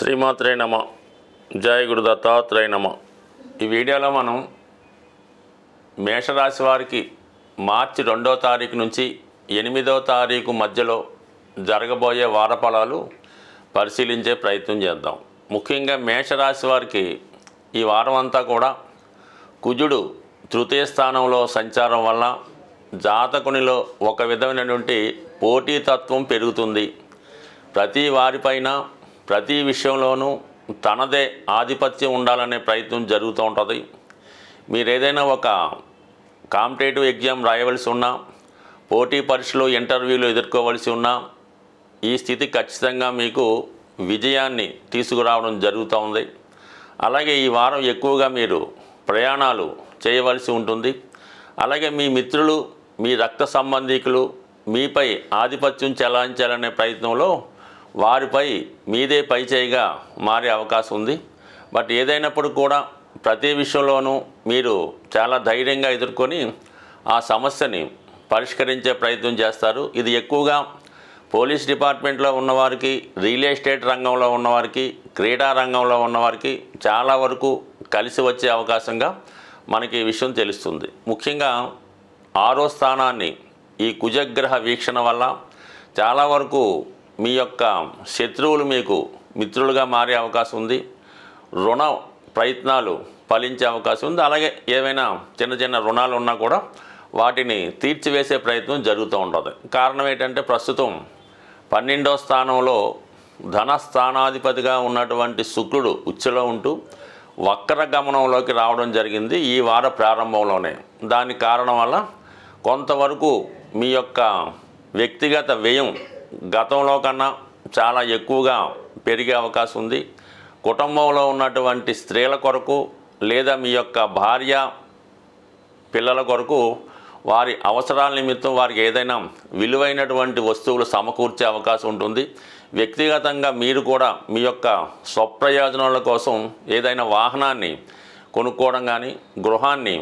శ్రీమాత్రే నమ. జయ గురు దత్తాత్రేయ నమ. ఈ వీడియోలో మనం మేషరాశి వారికి మార్చి రెండో తారీఖు నుంచి ఎనిమిదో తారీఖు మధ్యలో జరగబోయే వారఫలాలు పరిశీలించే ప్రయత్నం చేద్దాం. ముఖ్యంగా మేషరాశి వారికి ఈ వారం అంతా కూడా కుజుడు తృతీయ స్థానంలో సంచారం వల్ల జాతకునిలో ఒక విధమైనటువంటి పోటీతత్వం పెరుగుతుంది. ప్రతి వారిపైన ప్రతి విషయంలోనూ తనదే ఆధిపత్యం ఉండాలనే ప్రయత్నం జరుగుతూ ఉంటుంది. మీరు ఏదైనా ఒక కాంపిటేటివ్ ఎగ్జామ్ రాయవలసి ఉన్నా పోటీ పరీక్షలు ఇంటర్వ్యూలు ఎదుర్కోవలసి ఉన్నా ఈ స్థితి ఖచ్చితంగా మీకు విజయాన్ని తీసుకురావడం జరుగుతూ ఉంది. అలాగే ఈ వారం ఎక్కువగా మీరు ప్రయాణాలు చేయవలసి ఉంటుంది. అలాగే మీ మిత్రులు మీ రక్త సంబంధికులు మీపై ఆధిపత్యం చెలాయించాలనే ప్రయత్నంలో వారిపై మీదే పైచేయిగా మారే అవకాశం ఉంది. బట్ ఏదైనప్పుడు కూడా ప్రతి విషయంలోనూ మీరు చాలా ధైర్యంగా ఎదుర్కొని ఆ సమస్యని పరిష్కరించే ప్రయత్నం చేస్తారు. ఇది ఎక్కువగా పోలీస్ డిపార్ట్మెంట్లో ఉన్నవారికి రియల్ ఎస్టేట్ రంగంలో ఉన్నవారికి క్రీడా రంగంలో ఉన్నవారికి చాలా వరకు కలిసి వచ్చే అవకాశంగా మనకి ఈ విషయం తెలుస్తుంది. ముఖ్యంగా ఆరో స్థానాన్ని ఈ కుజగ్రహ వీక్షణ వల్ల చాలా వరకు మీ యొక్క శత్రువులు మీకు మిత్రులుగా మారే అవకాశం ఉంది. రుణ ప్రయత్నాలు ఫలించే అవకాశం ఉంది. అలాగే ఏవైనా చిన్న చిన్న రుణాలు ఉన్నా కూడా వాటిని తీర్చివేసే ప్రయత్నం జరుగుతూ ఉంటుంది. కారణం ఏంటంటే ప్రస్తుతం పన్నెండో స్థానంలో ధన స్థానాధిపతిగా ఉన్నటువంటి శుక్రుడు ఉచ్చలో ఉంటూ వక్ర గమనంలోకి రావడం జరిగింది ఈ వార ప్రారంభంలోనే. దాని కారణం వల్ల కొంతవరకు మీ యొక్క వ్యక్తిగత వ్యయం గతంలో కన్నా చాలా ఎక్కువగా పెరిగే అవకాశం ఉంది. కుటుంబంలో ఉన్నటువంటి స్త్రీల కొరకు లేదా మీ యొక్క భార్య పిల్లల కొరకు వారి అవసరాల నిమిత్తం వారికి ఏదైనా విలువైనటువంటి వస్తువులు సమకూర్చే అవకాశం ఉంటుంది. వ్యక్తిగతంగా మీరు కూడా మీ యొక్క స్వప్రయోజనాల కోసం ఏదైనా వాహనాన్ని కొనుక్కోవడం కానీ గృహాన్ని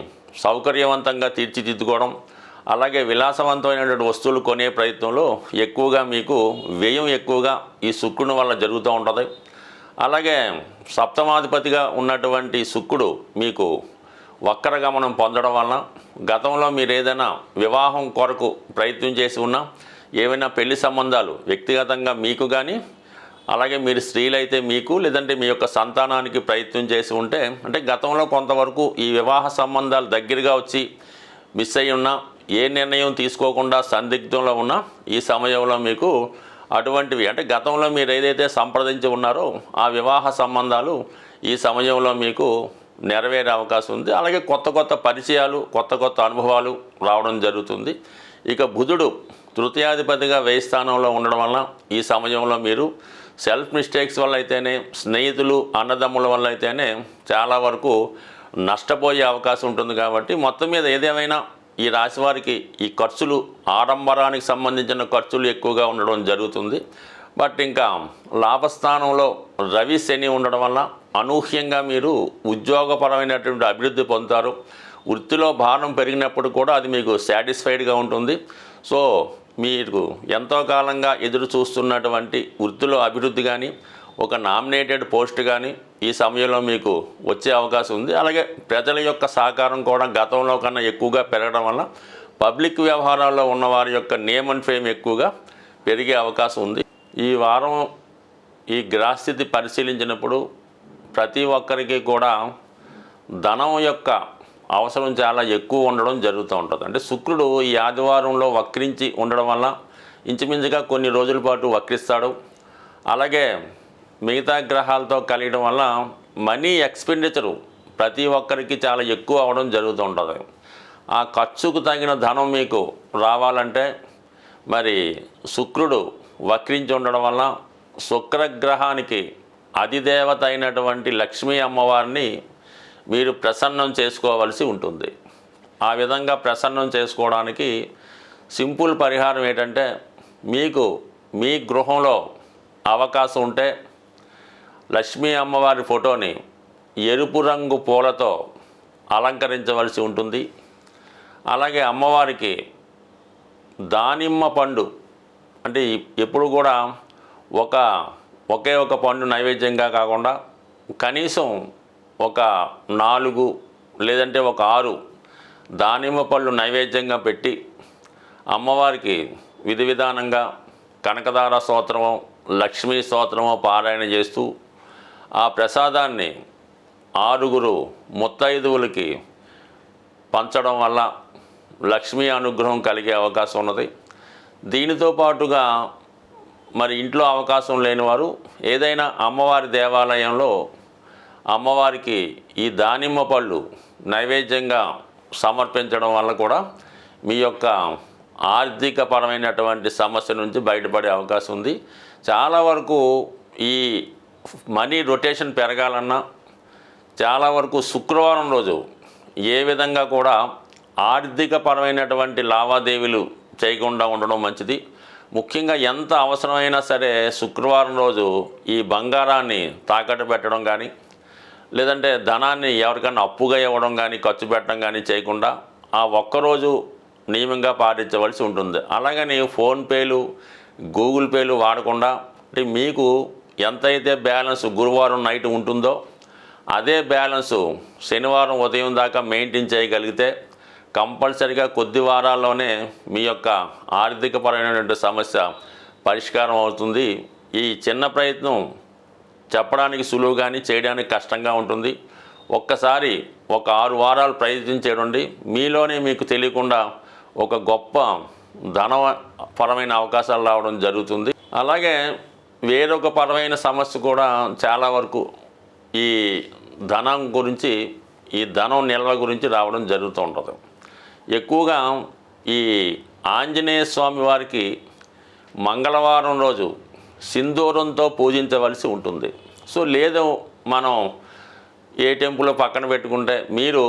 సౌకర్యవంతంగా తీర్చిదిద్దుకోవడం అలాగే విలాసవంతమైనటువంటి వస్తువులు కొనే ప్రయత్నంలో ఎక్కువగా మీకు వ్యయం ఎక్కువగా ఈ శుక్రుని వల్ల జరుగుతూ ఉంటుంది. అలాగే సప్తమాధిపతిగా ఉన్నటువంటి శుక్రుడు మీకు వక్రగమనం పొందడం వలన గతంలో మీరు ఏదైనా వివాహం కొరకు ప్రయత్నం చేసి ఉన్నా ఏవైనా పెళ్ళి సంబంధాలు వ్యక్తిగతంగా మీకు కానీ అలాగే మీరు స్త్రీలైతే మీకు లేదంటే మీ యొక్క సంతానానికి ప్రయత్నం చేసి ఉంటే అంటే గతంలో కొంతవరకు ఈ వివాహ సంబంధాలు దగ్గరగా వచ్చి మిస్ అయి ఉన్నా ఏ నిర్ణయం తీసుకోకుండా సందిగ్ధంలో ఉన్నా ఈ సమయంలో మీకు అటువంటివి అంటే గతంలో మీరు ఏదైతే సంప్రదించి ఉన్నారో ఆ వివాహ సంబంధాలు ఈ సమయంలో మీకు నెరవేరే అవకాశం ఉంది. అలాగే కొత్త కొత్త పరిచయాలు కొత్త కొత్త అనుభవాలు రావడం జరుగుతుంది. ఇక బుధుడు తృతీయాధిపతిగా వ్యయ స్థానంలో ఉండడం వల్ల ఈ సమయంలో మీరు సెల్ఫ్ మిస్టేక్స్ వల్ల అయితేనే స్నేహితులు అన్నదమ్ముల వల్ల అయితేనే చాలా వరకు నష్టపోయే అవకాశం ఉంటుంది కాబట్టి మొత్తం మీద ఏదేమైనా ఈ రాశి వారికి ఈ ఖర్చులు ఆడంబరానికి సంబంధించిన ఖర్చులు ఎక్కువగా ఉండడం జరుగుతుంది. బట్ ఇంకా లాభస్థానంలో రవి శని ఉండడం వల్ల అనూహ్యంగా మీరు ఉద్యోగపరమైనటువంటి అభివృద్ధి పొందుతారు. వృత్తిలో భారం పెరిగినప్పుడు కూడా అది మీకు సాటిస్ఫైడ్గా ఉంటుంది. సో మీరు ఎంతో కాలంగా ఎదురు చూస్తున్నటువంటి వృత్తిలో అభివృద్ధి కానీ ఒక నామినేటెడ్ పోస్ట్ కానీ ఈ సమయంలో మీకు వచ్చే అవకాశం ఉంది. అలాగే ప్రజల యొక్క సహకారం కూడా గతంలో కన్నా ఎక్కువగా పెరగడం వల్ల పబ్లిక్ వ్యవహారాల్లో ఉన్న వారి యొక్క నేమ్ అండ్ ఫేమ్ ఎక్కువగా పెరిగే అవకాశం ఉంది. ఈ వారం ఈ గ్రహస్థితి పరిశీలించినప్పుడు ప్రతి ఒక్కరికి కూడా ధనం యొక్క అవసరం చాలా ఎక్కువ ఉండడం జరుగుతూ ఉంటుంది. అంటే శుక్రుడు ఈ ఆదివారంలో వక్రించి ఉండడం వల్ల ఇంచుమించుగా కొన్ని రోజుల పాటు వక్రిస్తాడు. అలాగే మిగతా గ్రహాలతో కలియడం వల్ల మనీ ఎక్స్పెండిచరు. ప్రతి ఒక్కరికి చాలా ఎక్కువ అవడం జరుగుతూ ఉంటుంది ఆ ఖర్చుకు తగిన ధనం మీకు రావాలంటే మరి శుక్రుడు వక్రించి ఉండడం వల్ల శుక్రగ్రహానికి అధిదేవత అయినటువంటి లక్ష్మీ అమ్మవారిని మీరు ప్రసన్నం చేసుకోవలసి ఉంటుంది. ఆ విధంగా ప్రసన్నం చేసుకోవడానికి సింపుల్ పరిహారం ఏంటంటే మీకు మీ గృహంలో అవకాశం ఉంటే లక్ష్మీ అమ్మవారి ఫోటోని ఎరుపు రంగు పూలతో అలంకరించవలసి ఉంటుంది. అలాగే అమ్మవారికి దానిమ్మ పండు అంటే ఎప్పుడు కూడా ఒక ఒకే ఒక పండు నైవేద్యంగా కాకుండా కనీసం ఒక నాలుగు లేదంటే ఒక ఆరు దానిమ్మ పళ్ళు నైవేద్యంగా పెట్టి అమ్మవారికి విధి విధానంగా కనకదార స్తోత్రమో లక్ష్మీ స్తోత్రమో పారాయణ చేస్తూ ఆ ప్రసాదాన్ని ఆరుగురు ముత్తైదువులకి పంచడం వల్ల లక్ష్మీ అనుగ్రహం కలిగే అవకాశం ఉన్నది. దీనితో పాటుగా మరి ఇంట్లో అవకాశం లేనివారు ఏదైనా అమ్మవారి దేవాలయంలో అమ్మవారికి ఈ దానిమ్మ పళ్ళు నైవేద్యంగా సమర్పించడం వల్ల కూడా మీ యొక్క ఆర్థికపరమైనటువంటి సమస్య నుంచి బయటపడే అవకాశం ఉంది. చాలా వరకు ఈ మనీ రొటేషన్ పెరగాలన్నా చాలా వరకు శుక్రవారం రోజు ఏ విధంగా కూడా ఆర్థికపరమైనటువంటి లావాదేవీలు చేయకుండా ఉండడం మంచిది. ముఖ్యంగా ఎంత అవసరమైనా సరే శుక్రవారం రోజు ఈ బంగారాన్ని తాకట్టు పెట్టడం కానీ లేదంటే ధనాన్ని ఎవరికైనా అప్పుగా ఇవ్వడం కానీ ఖర్చు పెట్టడం కానీ చేయకుండా ఆ ఒక్కరోజు నియమంగా పాటించవలసి ఉంటుంది. అలాగని ఫోన్పేలు గూగుల్ పేలు వాడకుండా అంటే మీకు ఎంతైతే బ్యాలెన్స్ గురువారం నైట్ ఉంటుందో అదే బ్యాలెన్సు శనివారం ఉదయం దాకా మెయింటైన్ చేయగలిగితే కంపల్సరిగా కొద్ది వారాల్లోనే మీ యొక్క ఆర్థికపరమైనటువంటి సమస్య పరిష్కారం అవుతుంది. ఈ చిన్న ప్రయత్నం చెప్పడానికి సులువు కానీ చేయడానికి కష్టంగా ఉంటుంది. ఒక్కసారి ఒక ఆరు వారాలు ప్రయత్నం చేయండి. మీలోనే మీకు తెలియకుండా ఒక గొప్ప ధనపరమైన అవకాశాలు రావడం జరుగుతుంది. అలాగే వేరొక పరమైన సమస్య కూడా చాలా వరకు ఈ ధనం గురించి ఈ ధనం నిల్వ గురించి రావడం జరుగుతూ ఉంటుంది. ఎక్కువగా ఈ ఆంజనేయ స్వామి వారికి మంగళవారం రోజు సింధూరంతో పూజించవలసి ఉంటుంది. సో లేదు మనం ఏ టెంపుల్ పక్కన పెట్టుకుంటే మీరు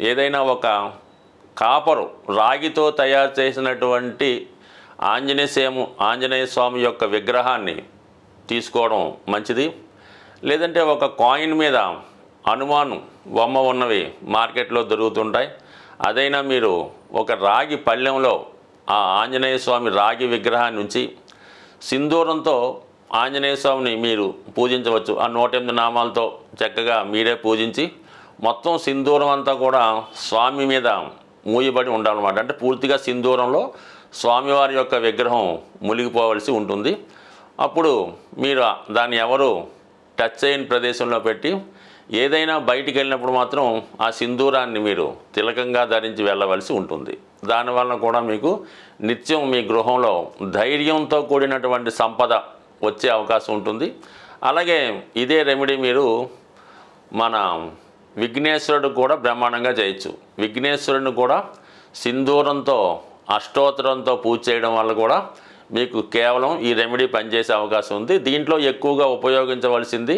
ఏదైనా ఒక కాపరు రాగితో తయారు చేసినటువంటి ఆంజనేయ సేము ఆంజనేయ స్వామి యొక్క విగ్రహాన్ని తీసుకోవడం మంచిది. లేదంటే ఒక కాయిన్ మీద అనుమానం బొమ్మ ఉన్నవి మార్కెట్లో దొరుకుతుంటాయి. అదైనా మీరు ఒక రాగి పళ్ళెంలో ఆ ఆంజనేయ స్వామి రాగి విగ్రహాన్ని ఉంచి సింధూరంతో ఆంజనేయ స్వామిని మీరు పూజించవచ్చు. ఆ నూట ఎనిమిది నామాలతో చక్కగా మీరే పూజించి మొత్తం సింధూరం అంతా కూడా స్వామి మీద మూయబడి ఉండాలన్నమాట. అంటే పూర్తిగా సింధూరంలో స్వామివారి యొక్క విగ్రహం మునిగిపోవలసి ఉంటుంది. అప్పుడు మీరు దాన్ని ఎవరు టచ్ చేయని ప్రదేశంలో పెట్టి ఏదైనా బయటికి వెళ్ళినప్పుడు మాత్రం ఆ సింధూరాన్ని మీరు తిలకంగా ధరించి వెళ్ళవలసి ఉంటుంది. దానివల్ల కూడా మీకు నిత్యం మీ గృహంలో ధైర్యంతో కూడినటువంటి సంపద వచ్చే అవకాశం ఉంటుంది. అలాగే ఇదే రెమెడీ మీరు మన విఘ్నేశ్వరుడు కూడా బ్రహ్మాండంగా చేయొచ్చు. విఘ్నేశ్వరుడిని కూడా సింధూరంతో అష్టోత్తరంతో పూజ చేయడం వల్ల కూడా మీకు కేవలం ఈ రెమెడీ పనిచేసే అవకాశం ఉంది. దీంట్లో ఎక్కువగా ఉపయోగించవలసింది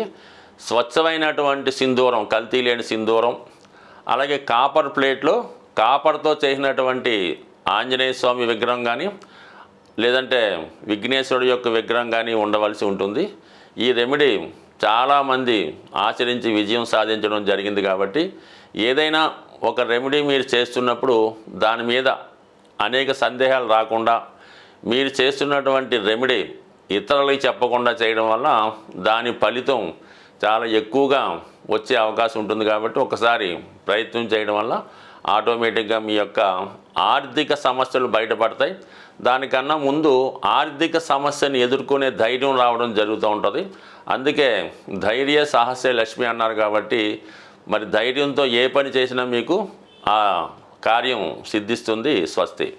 స్వచ్ఛమైనటువంటి సింధూరం కల్తీ లేని సింధూరం అలాగే కాపర్ ప్లేట్లో కాపర్తో చేసినటువంటి ఆంజనేయ స్వామి విగ్రహం కానీ లేదంటే విఘ్నేశ్వరుడు యొక్క విగ్రహం కానీ ఉండవలసి ఉంటుంది. ఈ రెమెడీ చాలామంది ఆచరించి విజయం సాధించడం జరిగింది కాబట్టి ఏదైనా ఒక రెమెడీ మీరు చేస్తున్నప్పుడు దాని మీద అనేక సందేహాలు రాకుండా మీరు చేస్తున్నటువంటి రెమెడీ ఇతరులకి చెప్పకుండా చేయడం వల్ల దాని ఫలితం చాలా ఎక్కువగా వచ్చే అవకాశం ఉంటుంది కాబట్టి ఒకసారి ప్రయత్నం చేయడం వల్ల ఆటోమేటిక్గా మీ యొక్క ఆర్థిక సమస్యలు బయటపడతాయి. దానికన్నా ముందు ఆర్థిక సమస్యను ఎదుర్కొనే ధైర్యం రావడం జరుగుతూ ఉంటుంది. అందుకే ధైర్య సాహసే లక్ష్మి అన్నారు కాబట్టి మరి ధైర్యంతో ఏ పని చేసినా మీకు ఆ కార్యం సిద్ధిస్తుంది స్వస్తి.